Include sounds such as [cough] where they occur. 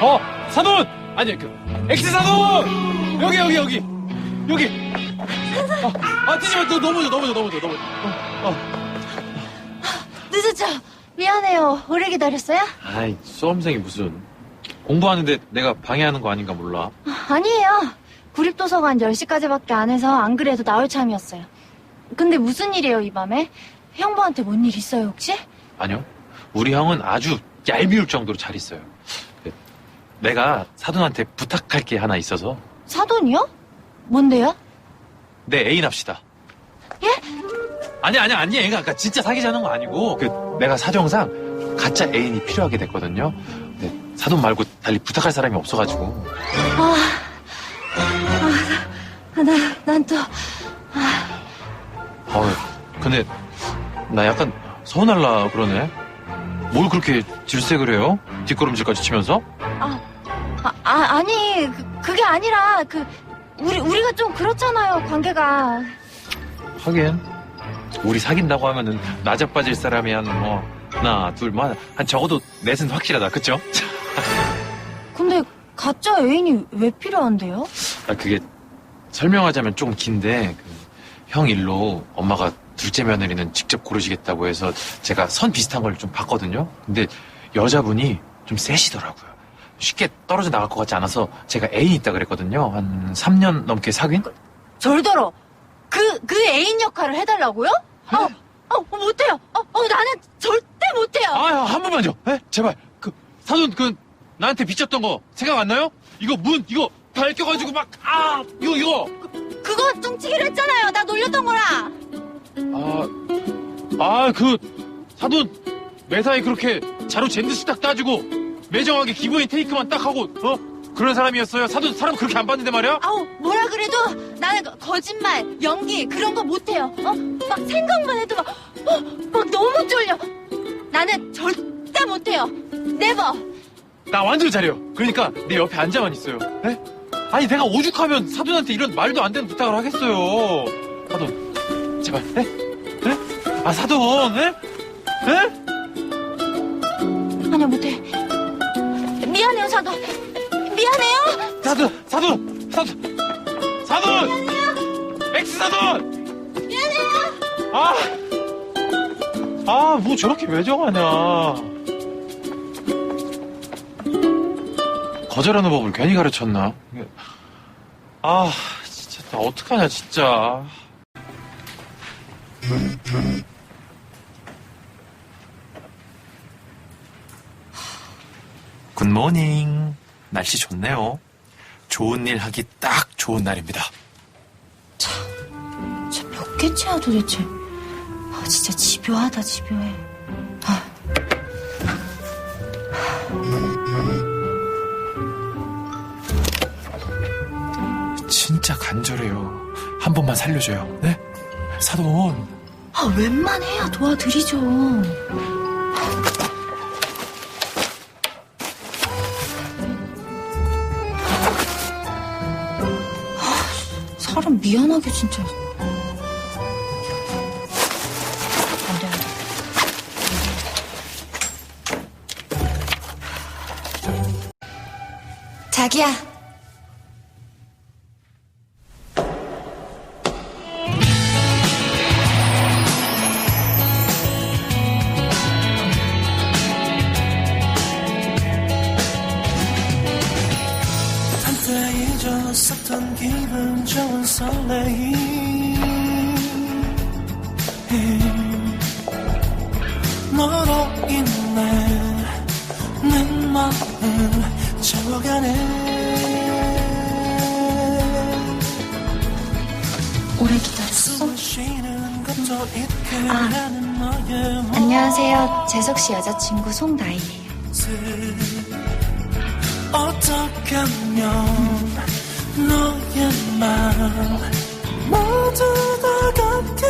어, 사돈! 아니, 그, 엑스 사돈! 여기, 여기, 여기! 여기! 어, 아, 뛰지 마, 너 넘어져, 넘어져, 넘어져, 넘어져. 어, 어. 늦었죠? 미안해요. 오래 기다렸어요? 아이, 수험생이 무슨. 공부하는데 내가 방해하는 거 아닌가 몰라. 아니에요. 구립도서관 10시까지밖에 안 해서 안 그래도 나올 참이었어요. 근데 무슨 일이에요, 이 밤에? 형부한테 뭔 일 있어요, 혹시? 아니요. 우리 형은 아주 얄미울 정도로 잘 있어요. 그, 내가 사돈한테 부탁할 게 하나 있어서 사돈이요? 뭔데요? 내 애인 합시다. 예? 아니, 아니, 아니, 애가 그러니까 진짜 사귀자는 거 아니고, 그, 내가 사정상 가짜 애인이 필요하게 됐거든요. 근데 사돈 말고 달리 부탁할 사람이 없어가지고. 아, 아, 나, 난 또, 어우, 근데, 나 약간 서운할라 그러네. 뭘 그렇게 질색을 해요? 뒷걸음질까지 치면서? 아, 아, 아 아니, 그, 그게 아니라, 그, 우리, 우리가 좀 그렇잖아요, 관계가. 하긴, 우리 사귄다고 하면은, 나자빠질 사람이 한, 뭐, 하나, 둘, 뭐, 한 적어도 넷은 확실하다, 그쵸? [laughs] 근데, 가짜 애인이 왜 필요한데요? 아, 그게 설명하자면 조금 긴데 그, 형 일로 엄마가 둘째 며느리는 직접 고르시겠다고 해서 제가 선 비슷한 걸 좀 봤거든요. 근데 여자분이 좀 세시더라고요. 쉽게 떨어져 나갈 것 같지 않아서 제가 애인 있다 그랬거든요. 한 3년 넘게 사귄? 절더러 그, 그 애인 역할을 해달라고요? 어, 어, 못해요. 어, 어, 나는 절대 못해요. 아, 한 번만요. 에? 제발. 그 사돈 그 나한테 빚졌던 거 생각 안 나요? 이거 문 이거 밝혀가지고 막 아 이거 이거 그거 뚱치기로 했잖아요. 나 놀렸던 거라. 아, 아, 그, 사돈, 매사에 그렇게 자루 젠듯이 딱 따지고, 매정하게 기부인 테이크만 딱 하고, 어? 그런 사람이었어요. 사돈, 사람 그렇게 안 봤는데 말이야? 아우, 뭐라 그래도 나는 거- 거짓말, 연기, 그런 거 못해요. 어? 막 생각만 해도 막, 어, 막 너무 쫄려. 나는 절대 못해요. 네버. 나 완전 잘해요. 그러니까 내 옆에 앉아만 있어요. 에? 아니, 내가 오죽하면 사돈한테 이런 말도 안 되는 부탁을 하겠어요. 사돈, 제발, 에? 에? 아, 사돈, 에? 에? 미안해요. 사돈, 사돈, 사돈, 사돈! 엑스 사돈! 미안해요. 아! 아, 뭐 저렇게 매정하냐. 거절하는 법을 괜히 가르쳤나? 아, 진짜, 나 어떡하냐, 진짜. 굿모닝. 날씨 좋네요. 좋은 일 하기 딱 좋은 날입니다. 쟤몇 개째야 도대체? 아, 진짜 집요하다, 집요해. 아. 진짜 간절해요. 한 번만 살려줘요. 네? 사돈. 아, 웬만해야 도와드리죠. 사람 미안하게 진짜. 자기야. 잊었었던 기분 좋은 설레임 너로 인해 내 마음을 채워가네 오래 기다렸어? 잊게 아, 안녕하세요. 재석 씨 여자친구 송나이예요. 모습 어떻게 하면 너의 맘 모두 다돼